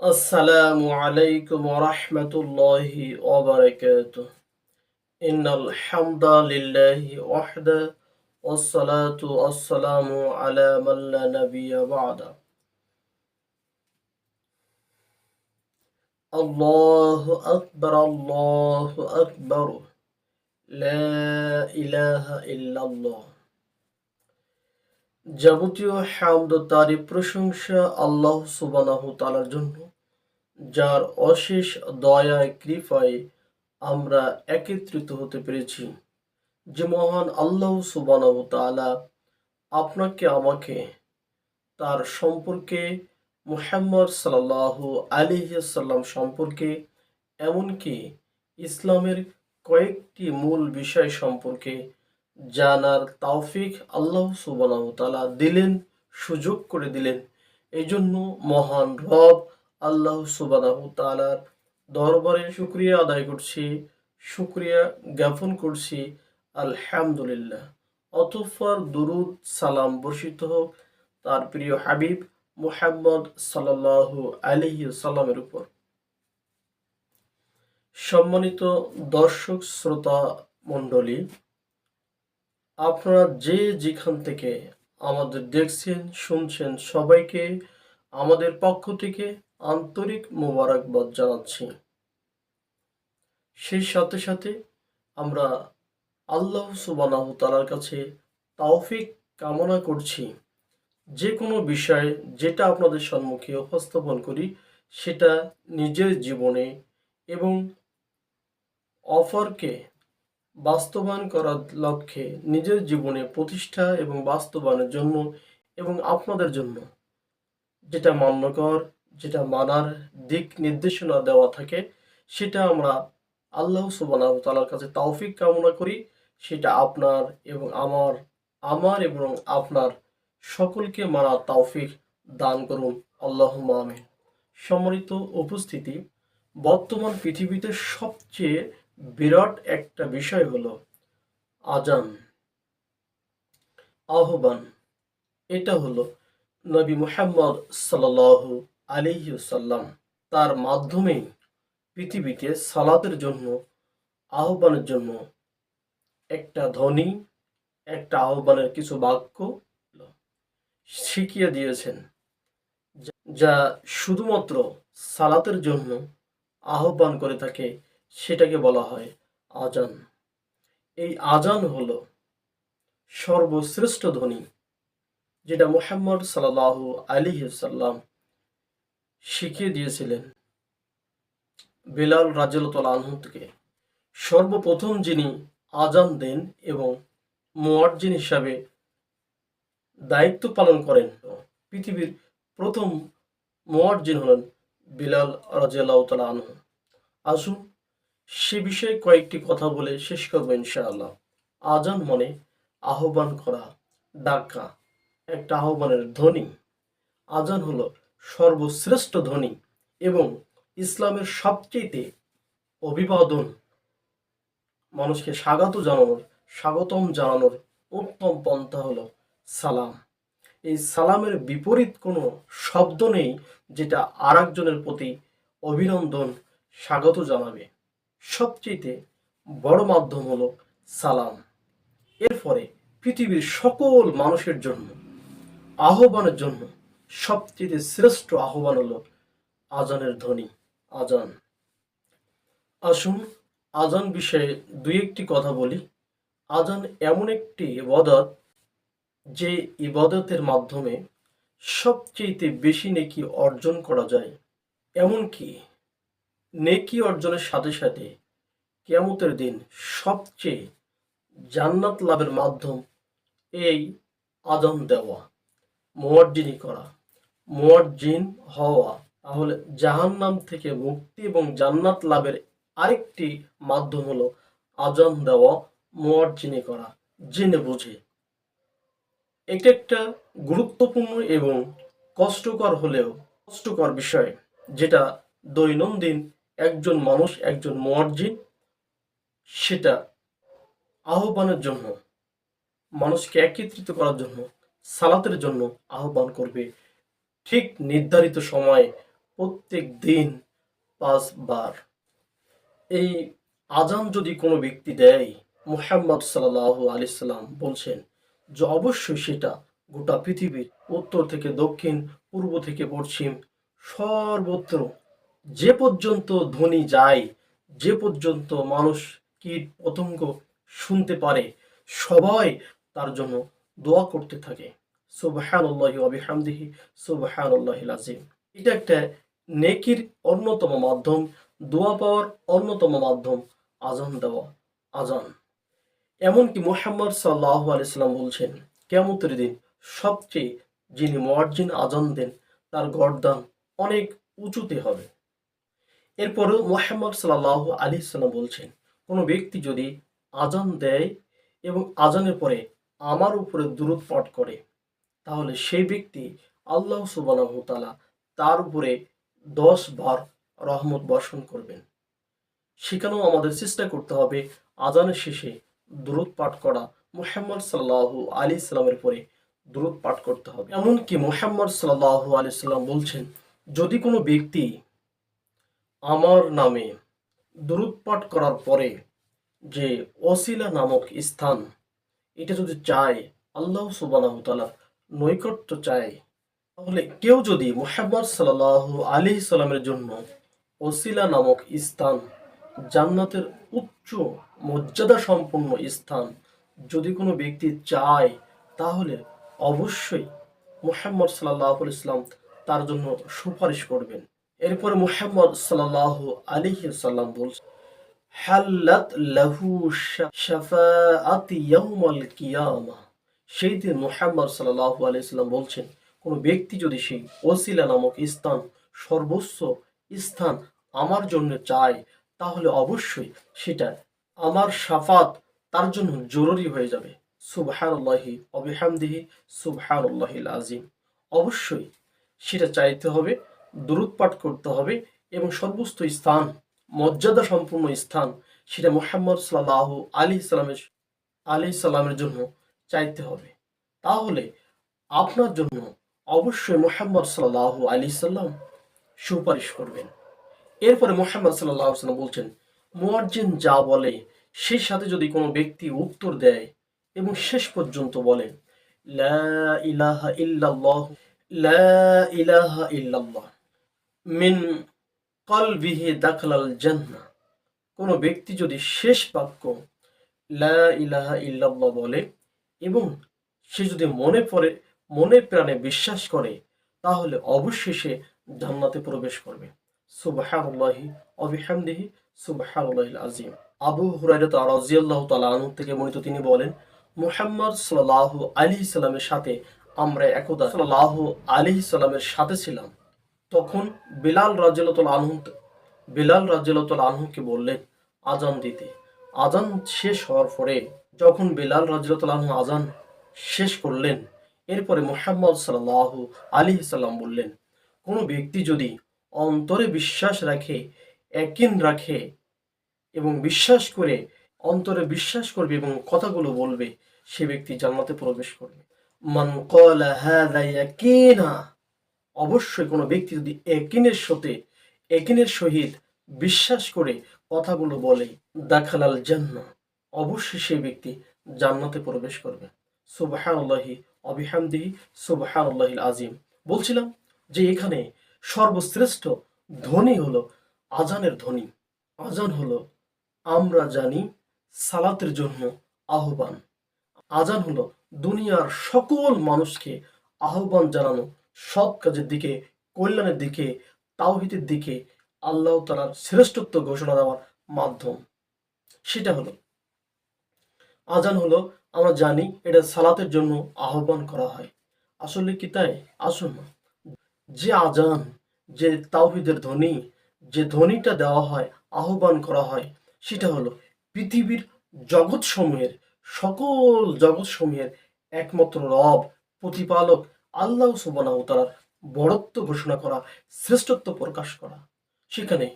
السلام عليكم ورحمة الله وبركاته إن الحمد لله وحده والصلاة والسلام على من لا نبي بعده الله أكبر الله أكبر لا إله إلا الله যাবতীয় হামদ ও তারই প্রশংসা আল্লাহ সুবানাহ তালার জন্য যার অশেষ দয়ায়, কৃপায় আমরা একত্রিত হতে পেরেছি। যে মহান আল্লাহ সুবানাহ তালা আপনাকে, আমাকে, তার সম্পর্কে মুহাম্মদ সাল্লাহ আলিহাল্লাম সম্পর্কে, এমনকি ইসলামের কয়েকটি মূল বিষয় সম্পর্কে জানার তৌফিক আল্লাহ সুবাহ তালা দিলেন, সুযোগ করে দিলেন। এই জন্য মহান রব আল্লাহ সুবাহ তালার দরবারে শুক্রিয়া আদায় করছি, শুক্রিয়া জ্ঞাপন করছি। আলহামদুলিল্লাহ। অতঃপর দুরুদ সালাম বর্ষিত হোক। তার প্রিয় হাবিব মুহাম্মদ সাল্লাহ আলিহি সাল্লামের উপর। সম্মানিত দর্শক শ্রোতা মণ্ডলী, আপনারা যে যেখান থেকে আমাদের দেখছেন, শুনছেন সবাইকে আমাদের পক্ষ থেকে আন্তরিক মোবারকবাদ জানাচ্ছি। সেই সাথে সাথে আমরা আল্লাহ সুবানাহ তালার কাছে তাওফিক কামনা করছি। যে কোনো বিষয়ে যেটা আপনাদের সম্মুখে উপস্থাপন করি, সেটা নিজের জীবনে এবং অফারকে বাস্তবায়ন করার লক্ষ্যে নিজের জীবনে প্রতিষ্ঠা এবং বাস্তবায়নের জন্য এবং আপনাদের জন্য। যেটা মান্যকর যেটা মানার দিক নির্দেশনা দেওয়া থাকে, সেটা আমরা আল্লাহ সুবাহ তালার কাছে তৌফিক কামনা করি। সেটা আপনার এবং আমার আমার এবং আপনার সকলকে মানার তৌফিক দান করুন। আল্লাহ আমিন। সম্মানিত উপস্থিতি, বর্তমান পৃথিবীতে সবচেয়ে বিরাট একটা বিষয় হলো আজান আহ্বান। এটা হলো নবী মুহাম্মদ সাল্লাহ আলিহাল্লাম তার মাধ্যমেই পৃথিবীতে সালাতের জন্য, আহ্বানের জন্য একটা ধ্বনি, একটা আহ্বানের কিছু বাক্য শিখিয়ে দিয়েছেন, যা শুধুমাত্র সালাতের জন্য আহ্বান করে থাকে, সেটাকে বলা হয় আজান। এই আজান হল সর্বশ্রেষ্ঠ ধ্বনি, যেটা মোহাম্মদ সাল্লাহ আলী সাল্লাম শিখিয়ে দিয়েছিলেন। বিলাল রাজলতলা আনহুদকে সর্বপ্রথম যিনি আজান দেন এবং মোয়ার্জিন হিসাবে দায়িত্ব পালন করেন, পৃথিবীর প্রথম মোয়ার্জিন হলেন বিলাল রাজিয়াল্লাহ তালা আনহু। আসুন সে বিষয়ে কয়েকটি কথা বলে শেষ করব ইনশাআল্লাহ। আজান মনে আহ্বান করা, ডাকা, একটা আহ্বানের ধ্বনি। আজান হলো সর্বশ্রেষ্ঠ ধ্বনি এবং ইসলামের সবচেয়ে অভিবাদন। মানুষকে স্বাগত জানানোর, স্বাগতম জানানোর উত্তম পন্থা হলো সালাম। এই সালামের বিপরীত কোনো শব্দ নেই যেটা আর প্রতি অভিনন্দন, স্বাগত জানাবে। সবচেয়ে বড় মাধ্যম হলো সালাম। এরপরে পৃথিবীর সকল মানুষের জন্য, আহ্বানের জন্য সবচেয়ে শ্রেষ্ঠ আহ্বান হলো আজানের ধ্বনি। আজান। আসুন আজান বিষয়ে দুই একটি কথা বলি। আজান এমন একটি ইবাদত যে ইবাদতের মাধ্যমে সবচেয়ে বেশি নেকি অর্জন করা যায়। এমনকি নেকি অর্জনের সাথে সাথে কেমতের দিন সবচেয়ে জান্নাত লাভের মাধ্যম এই আজান দেওয়া মোয়ার্জিনি করা। মোয়ার্জিন হওয়া। তাহলে জাহান্নাম থেকে মুক্তি এবং জান্নাত লাভের আরেকটি মাধ্যম হলো আজান দেওয়া মোয়ার্জিনি করা, জেনে বুঝে। এটা একটা গুরুত্বপূর্ণ এবং কষ্টকর হলেও কষ্টকর বিষয়, যেটা দৈনন্দিন একজন মানুষ, একজন মোয়ার্জিন সেটা আহ্বানের জন্য, মানুষকে একত্রিত করার জন্য, সালাতের জন্য আহ্বান করবে। ঠিক নির্ধারিত সময়ে প্রত্যেক দিন পাঁচবার। এই আজান যদি কোনো ব্যক্তি দেয়, মোহাম্মদ সাল্লাহ আলি সাল্লাম বলছেন যে অবশ্যই সেটা গোটা পৃথিবীর উত্তর থেকে দক্ষিণ, পূর্ব থেকে পশ্চিম, সর্বত্র যে পর্যন্ত ধ্বনি যায়, যে পর্যন্ত মানুষ কীট পতঙ্গ শুনতে পারে, সবাই তার জন্য দোয়া করতে থাকে। সুবহানাল্লাহি ওয়া বিহামদিহি, সুবহানাল্লাহিল আযীম। এটা একটা নেকির অন্যতম মাধ্যম, দোয়া পাওয়ার অন্যতম মাধ্যম আজান দেওয়া আজান এমনকি মুহাম্মদ সাল্লাহ আলাইসাল্লাম বলছেন কেমতের দিন সবচেয়ে যিনি মুয়াজ্জিন আজান দেন, তার গর্দান অনেক উঁচুতে হবে। এরপরেও মোহাম্মদ সাল্লাহ আলি সাল্লাম বলছেন, কোনো ব্যক্তি যদি আজান দেয় এবং আজানের পরে আমার উপরে দূরত পাঠ করে তাহলে সেই ব্যক্তি আল্লাহ সুবাহ তালা তার উপরে দশ বার রহমত বর্ষণ করবেন। সেখানেও আমাদের চেষ্টা করতে হবে আজানের শেষে দূরত পাঠ করা। মুহাম্মদ সাল্লাহ আলী সাল্লামের পরে দূরত পাঠ করতে হবে। এমনকি মুহাম্মদ সাল্লাহ আলি সাল্লাম বলছেন, যদি কোনো ব্যক্তি আমার নামে দূরত পাঠ করার পরে যে অসিলা নামক স্থান, এটা যদি চায়, আল্লাহ সুবাহ তালা নৈকট্য চায়, তাহলে কেউ যদি মুহাম্মদ সাল্লাহ আলী সাল্লামের জন্য ওসিলা নামক স্থান, জান্নাতের উচ্চ মর্যাদা সম্পন্ন স্থান যদি কোনো ব্যক্তি চায়, তাহলে অবশ্যই মুহাম্মদ সাল্লাহ ইসলাম তার জন্য সুপারিশ করবেন। এরপরে মুহাম্মদ সাল্লাহ আলী সাল্লাম বলছেন হাল্লাত লাহু শাফাআতি ইয়াউমাল কিয়ামা। সেই দিন মুহাম্মদ সাল্লাল্লাহু আলাইহি সাল্লাম বলছেন, কোনো ব্যক্তি যদি সেই ওসিলা নামক স্থান, সর্বোচ্চ স্থান আমার জন্য চায়, তাহলে অবশ্যই সেটা আমার সাফাত তার জন্য জরুরি হয়ে যাবে। সুবহানাল্লাহি অবিহামদিহি সুবহানাল্লাহিল আজিম অবশ্যই সেটা চাইতে হবে দূরত পাঠ করতে হবে এবং সর্বোচ্চ স্থান মর্যাদা সম্পূর্ণ স্থান, সেটা মোহাম্মদ সাল্লাহ আলী সাল্লামের আলী সাল্লামের জন্য চাইতে হবে। তাহলে আপনার জন্য অবশ্যই মোহাম্মদ সাল্লাহ আলী সাল্লাম সুপারিশ করবেন। এরপরে মোহাম্মদ সাল্লাহ সাল্লাম বলছেন, মুয়াজ্জিন যা বলে, সেই সাথে যদি কোনো ব্যক্তি উত্তর দেয় এবং শেষ পর্যন্ত বলেন লা ইলাহা ইল্লাল্লাহ ইল্লাল্লাহ, মিন কলবিহি দাখলাল জান্নাহ, কোনো ব্যক্তি যদি শেষ বাক্য ইলাহা ইল্লাল্লাহ বলে এবং সে যদি মনে পড়ে, মনে প্রাণে বিশ্বাস করে, তাহলে অবশ্যই সে জান্নাতে প্রবেশ করবে। সুবহানাল্লাহি অবিহামদিহি সুবহানাল্লাহিল আজিম আবু হুরাইরা রাদিয়াল্লাহু তাআলা আনহু থেকে বর্ণিত তিনি বলেন, মুহাম্মদ সাল্লাল্লাহু আলাইহি সাল্লামের সাথে আমরা একদা সাল্লাল্লাহু আলাইহি সাল্লামের সাথে ছিলাম। তখন বিলাল রাজিয়াল আনহু, বিলাল রাজিয়াল আনহুকে বললেন আজান দিতে। আজান শেষ হওয়ার পরে যখন বিলাল রাজিয়াল আনহু আজান শেষ করলেন, এরপরে মোহাম্মদ সাল্লাহ আলী সাল্লাম বললেন, কোনো ব্যক্তি যদি অন্তরে বিশ্বাস রাখে একিন রাখে এবং বিশ্বাস করে, অন্তরে বিশ্বাস করবে এবং কথাগুলো বলবে, সে ব্যক্তি জান্নাতে প্রবেশ করবে। মান অবশ্যই কোনো ব্যক্তি যদি একিনের সাথে একিনের সহিত বিশ্বাস করে কথাগুলো বলে, দাখালাল জান্নাহ। অবশ্যই সেই ব্যক্তি জান্নাতে প্রবেশ করবে। সুবহানাল্লাহি অবিহামদিহি সুবহানাল্লাহিল আজিম বলছিলাম যে এখানে সর্বশ্রেষ্ঠ ধ্বনি হলো আজানের ধ্বনি। আজান হলো আমরা জানি সালাতের জন্য আহ্বান। আজান হলো দুনিয়ার সকল মানুষকে আহ্বান জানানো, সৎ কাজের দিকে, কল্যাণের দিকে, তাওহিদের দিকে আল্লাহ তালার শ্রেষ্ঠত্ব ঘোষণা দেওয়ার মাধ্যম। সেটা হলো আজান হলো, আমরা জানি এটা সালাতের জন্য আহ্বান করা হয়। আসলে কি তাই? আসুন না। যে আজান, যে তাওহিদের ধ্বনি, যে ধ্বনিটা দেওয়া হয়, আহ্বান করা হয়, সেটা হলো পৃথিবীর জগৎসমূহের, সকল জগৎসমূহের একমাত্র রব, প্রতিপালক, আল্লাহ সুবানাহ তালার বড়ত্ব ঘোষণা করা, শ্রেষ্ঠত্ব প্রকাশ করা। সেখানে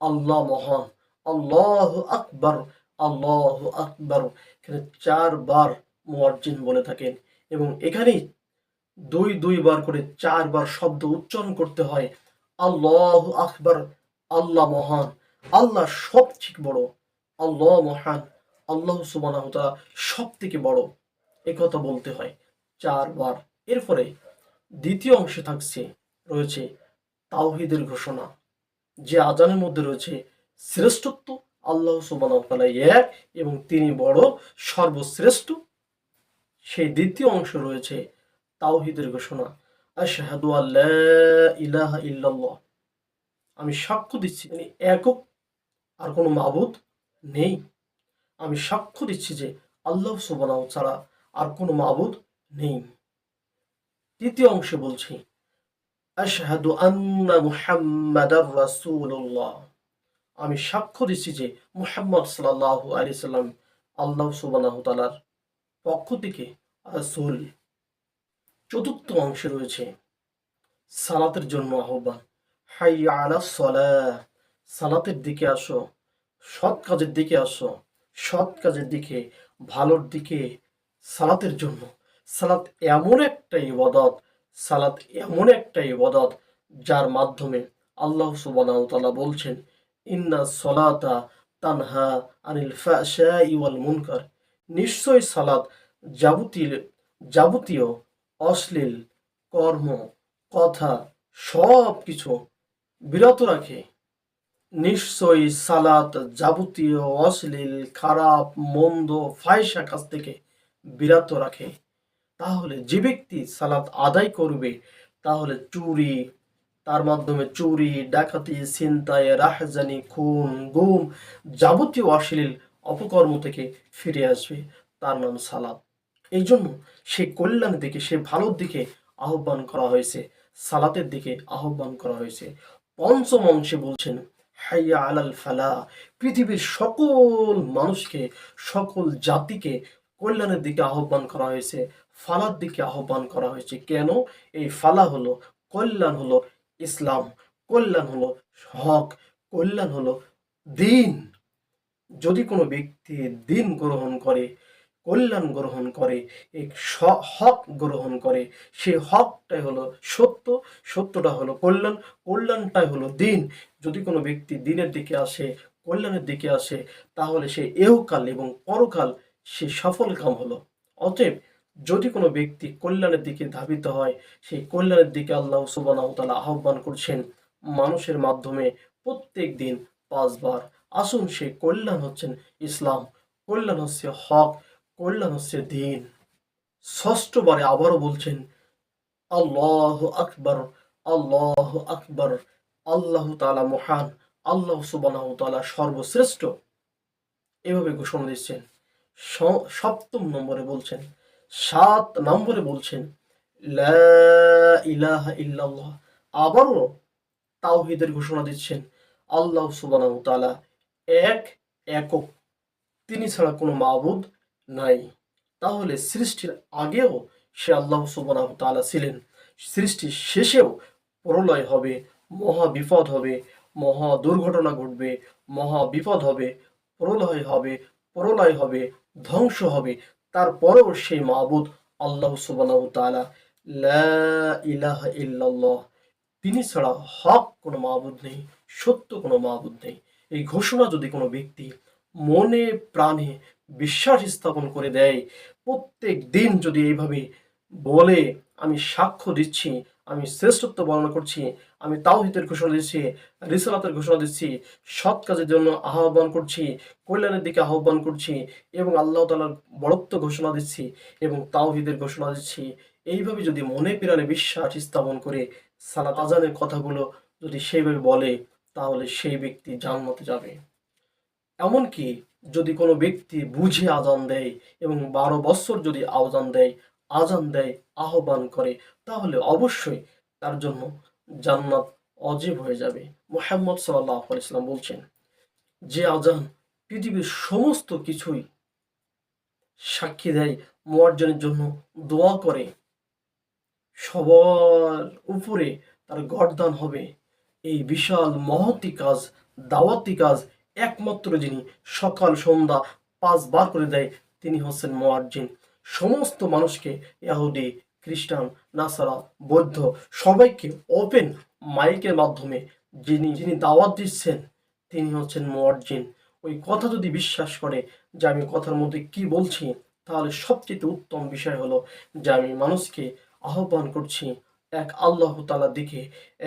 আল্লাহ মহান, আল্লাহ আকবর আল্লাহ আকবর, এখানে চারবার মুয়াজ্জিন বলে থাকেন এবং এখানেই দুই, দুইবার করে চারবার শব্দ উচ্চারণ করতে হয়, আল্লাহ আকবর, আল্লাহ মহান, আল্লাহ সব থেকে বড়, আল্লাহ মহান, আল্লাহ সুবানাহ সব থেকে বড় কথা বলতে হয় চারবার। এরপরে দ্বিতীয় অংশে থাকছে, রয়েছে তাওহিদের ঘোষণা, যে আজানের মধ্যে রয়েছে শ্রেষ্ঠত্ব আল্লাহ সুবানাহ এক এবং তিনি বড় সর্বশ্রেষ্ঠ। সেই দ্বিতীয় অংশ রয়েছে তাওহিদের ঘোষণা। আশহাদু আল্লাহ ইল্লাল্লাহ। আমি সাক্ষ্য দিচ্ছি, তিনি একক, আর কোনো মাবুদ নেই। আমি সাক্ষ্য দিচ্ছি যে আল্লাহ সুবহানাহু ছাড়া আর কোনো মাবুদ নেই। তৃতীয় অংশে বলছি, আশহাদু আন্না মুহাম্মাদার রাসূলুল্লাহ। আমি সাক্ষ্য দিচ্ছি যে মুহাম্মদ সাল্লাল্লাহু আলাইহি সাল্লাম আল্লাহ সুবহানাহু তাআলার পক্ষ থেকে রাসূল চতুর্থ অংশে রয়েছে সালাতের জন্য আহ্বান। হাই আলা সলাহ, সালাতের দিকে আসো, সৎ কাজের দিকে আসো, সৎ কাজের দিকে, ভালোর দিকে সালাতের জন্য। সালাত এমন একটা ইবাদত, সালাত এমন একটা ইবাদত যার মাধ্যমে আল্লাহ সুবহানাহু ওয়া তাআলা বলছেন সলাতা তানহা আনিল মুনকার। নিশ্চয় সালাত যাবতীয় যাবতীয় অশ্লীল কর্ম, কথা সব কিছু বিরত রাখে। নিশ্চয়ই সালাত যাবতীয় অশ্লীল, খারাপ, মন্দ ফায়সা কাজ থেকে বিরত রাখে। তাহলে যে ব্যক্তি সালাত আদায় করবে, তাহলে চুরি তার মাধ্যমে চুরি, ডাকাতি, ছিনতাই, রাহজানি, খুন, গুম যাবতীয় অশ্লীল অপকর্ম থেকে ফিরে আসবে। তার নাম সালাত। এই জন্য সে কল্যাণের দিকে, সে ভালোর দিকে আহ্বান করা হয়েছে। সালাতের দিকে আহ্বান করা হয়েছে। পঞ্চম অংশে বলছেন, হাইয়া আলাল ফালা পৃথিবীর সকল মানুষকে, সকল জাতিকে কল্যাণের দিকে আহ্বান করা হয়েছে। ফালার দিকে আহ্বান করা হয়েছে। কেন? এই ফালা হলো, কল্যাণ হলো ইসলাম, কল্যাণ হলো হক, কল্যাণ হলো দিন। যদি কোনো ব্যক্তি দিন গ্রহণ করে, কল্যাণ গ্রহণ করে, এক হক গ্রহণ করে, সে হকটাই হলো সত্য, সত্যটা হলো কল্যাণ, কল্যাণটাই হলো দিন। যদি কোনো ব্যক্তি দিনের দিকে আসে, কল্যাণের দিকে আসে, তাহলে সে এহকাল এবং পরকাল সে সফল কাম হলো। অতএব যদি কোনো ব্যক্তি কল্যাণের দিকে ধাবিত হয়, সেই কল্যাণের দিকে আল্লাহ সুবহানাহু আহ্বান করছেন মানুষের মাধ্যমে প্রত্যেক দিন পাঁচবার। আসুন সেই কল্যাণ হচ্ছেন ইসলাম, কল্যাণ হচ্ছে হক, কল্যাণ হচ্ছে দিন। ষষ্ঠবারে আবারও বলছেন, আল্লাহ আকবর আল্লাহ আকবর, আল্লাহ তাআলা মহান, আল্লাহ সুবহানাহু ওয়া তাআলা সর্বশ্রেষ্ঠ। এভাবে ঘোষণা দিচ্ছেন। সপ্তম নম্বরে বলছেন সাত নম্বরে বলছেন আবারও তাওহিদের ঘোষণা দিচ্ছেন আল্লাহ সুবহানাহু ওয়া তাআলা। এক, একক। তিনি ছাড়া কোনো মাবুদ নাই। তাহলে সৃষ্টির আগেও সে আল্লাহ সুবহানাহু তালা ছিলেন। সৃষ্টির শেষেও প্রলয় হবে, মহা বিপদ হবে, মহা দুর্ঘটনা ঘটবে, মহা বিপদ হবে, প্রলয় হবে প্রলয় হবে, ধ্বংস হবে। তারপরেও সেই মাবুদ আল্লাহ সুবহানাহু ওয়া তাআলা লা ইলাহা ইল্লাল্লাহ, তিনি ছাড়া হক কোনো মাবুদ নেই, সত্য কোনো মাবুদ নেই। এই ঘোষণা যদি কোনো ব্যক্তি মনে প্রাণে বিশ্বাস স্থাপন করে দেয়, প্রত্যেক দিন যদি এইভাবে বলে, আমি সাক্ষ্য দিচ্ছি, আমি শ্রেষ্ঠত্ব বর্ণনা করছি আমি তাওহিদের ঘোষণা দিচ্ছি, রিসালাতের ঘোষণা দিচ্ছি, সৎ কাজের জন্য আহ্বান করছি, কল্যাণের দিকে আহ্বান করছি এবং আল্লাহ তালার বড়ত্ব ঘোষণা দিচ্ছি এবং তাওহিদের ঘোষণা দিচ্ছি। এইভাবে যদি মনে প্রাণে বিশ্বাস স্থাপন করে সালাত আজানের কথাগুলো যদি সেইভাবে বলে, তাহলে সেই ব্যক্তি জান্নাতে যাবে। এমনকি যদি কোনো ব্যক্তি বুঝে আজান দেয় এবং বারো বছর যদি আজান দেয় আজান দেয়, আহ্বান করে, তাহলে অবশ্যই তার জন্য জান্নাত অজীব হয়ে যাবে। মোহাম্মদ সাল্লাহ ইসলাম বলছেন, যে আজান পৃথিবীর সমস্ত কিছুই সাক্ষী দেয়, মুয়াজ্জিনের জন্য দোয়া করে, সবার উপরে তার গরদান হবে। এই বিশাল মহতি কাজ, দাওয়াতি কাজ একমাত্র যিনি সকাল, সন্ধ্যা পাঁচবার করে দেয়, তিনি হচ্ছেন মোয়াজ্জিন। সমস্ত মানুষকে ইহুদি খ্রিস্টান, নাসারা, বৌদ্ধ সবাইকে ওপেন মাইকের মাধ্যমে যিনি যিনি দাওয়াত দিচ্ছেন, তিনি হচ্ছেন মুয়াজ্জিন। ওই কথা যদি বিশ্বাস করে যে আমি কথার মধ্যে কি বলছি, তাহলে সবচেয়ে উত্তম বিষয় হলো যে আমি মানুষকে আহ্বান করছি এক আল্লাহ তালার দিকে,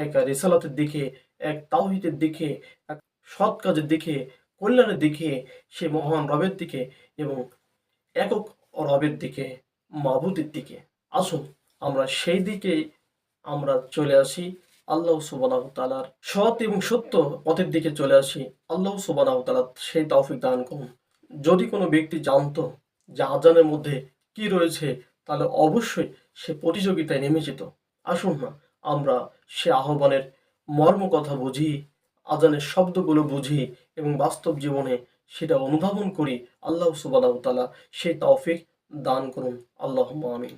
এক রেসালাতের দিকে, এক তাওহিদের দিকে, এক সৎ কাজের দিকে, কল্যাণের দিকে, সে মহান রবের দিকে এবং একক রবের দিকে, মাবুদের দিকে। আসুন, আমরা সেই দিকে আমরা চলে আসি। আল্লাহ সুবানাহ তালার সৎ এবং সত্য পথের দিকে চলে আসি। আল্লাহ সুবানাহ তালা সেই তৌফিক দান করুন। যদি কোনো ব্যক্তি জানতো যে আজানের মধ্যে কি রয়েছে, তাহলে অবশ্যই সে প্রতিযোগিতায় নেমে যেত। আসুন না, আমরা সে আহ্বানের মর্ম কথা বুঝি, আজানের শব্দগুলো বুঝি এবং বাস্তব জীবনে সেটা অনুধাবন করি। আল্লাহ সুবাহ তালা সেই তৌফিক দান করুন। আল্লাহ আমিন।